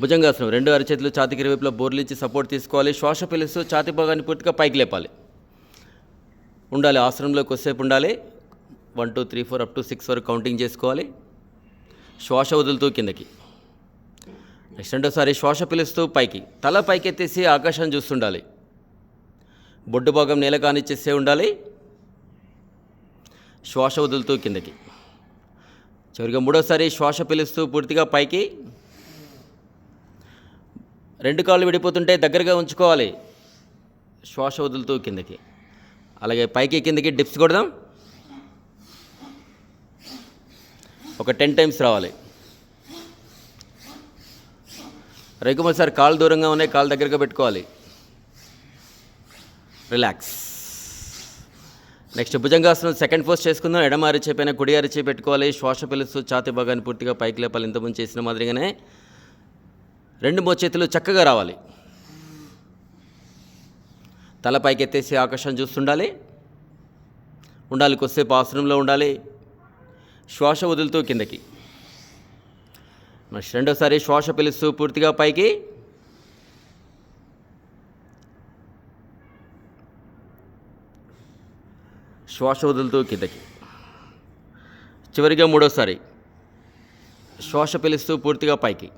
భుజంగాసనం రెండు అరచేతులు ఛాతికి ఇరువైపులా బోర్లించి సపోర్ట్ తీసుకోవాలి. శ్వాస పిలుస్తూ ఛాతి భాగాన్ని పూర్తిగా పైకి లేపాలి. ఉండాలి ఆసనంలో కొద్దిసేపు ఉండాలి. One two three four up to six వరకు కౌంటింగ్ చేసుకోవాలి. శ్వాస వదులుతూ కిందకి. నెక్స్ట్ రెండోసారి శ్వాస పిలుస్తూ పైకి. తల పైకెత్తేసి ఆకాశం చూస్తుండాలి. బొడ్డు భాగం నేల కానిచ్చేసే ఉండాలి. శ్వాస వదులుతూ కిందకి. చివరిగా మూడోసారి శ్వాస పిలుస్తూ పూర్తిగా పైకి. రెండు కాళ్ళు విడిపోతుంటే దగ్గరగా ఉంచుకోవాలి. శ్వాస వదులుతూ కిందకి. అలాగే పైకి కిందకి డిప్స్ కొడదాం. ఒక టెన్ టైమ్స్ రావాలి. రేకుమల్ సార్ కాళ్ళు దూరంగా ఉన్నాయి కాళ్ళు దగ్గరగా పెట్టుకోవాలి. Relax. Next Bhujangasana second pose చేసుకుందాం. ఎడమ అరిచే పైన కుడి అరిచే పెట్టుకోవాలి. శ్వాస పిలుస్తూ ఛాతి భాగాన్ని పూర్తిగా పైకి లేపాలి. ఇంతకుముందు చేసిన మాదిరిగానే రెండు మోచేతులు చక్కగా రావాలి. తల పైకెత్తేసి ఆకాశం చూస్తుండాలి ఉండాలి. కొద్దిసేపు ఆసనంలో ఉండాలి. శ్వాస వదులుతూ కిందకి. మరి రెండోసారి శ్వాస పిలుస్తూ పూర్తిగా పైకి. శ్వాస వదులుతూ కిందకి. చివరిగా మూడోసారి శ్వాస పిలుస్తూ పూర్తిగా పైకి.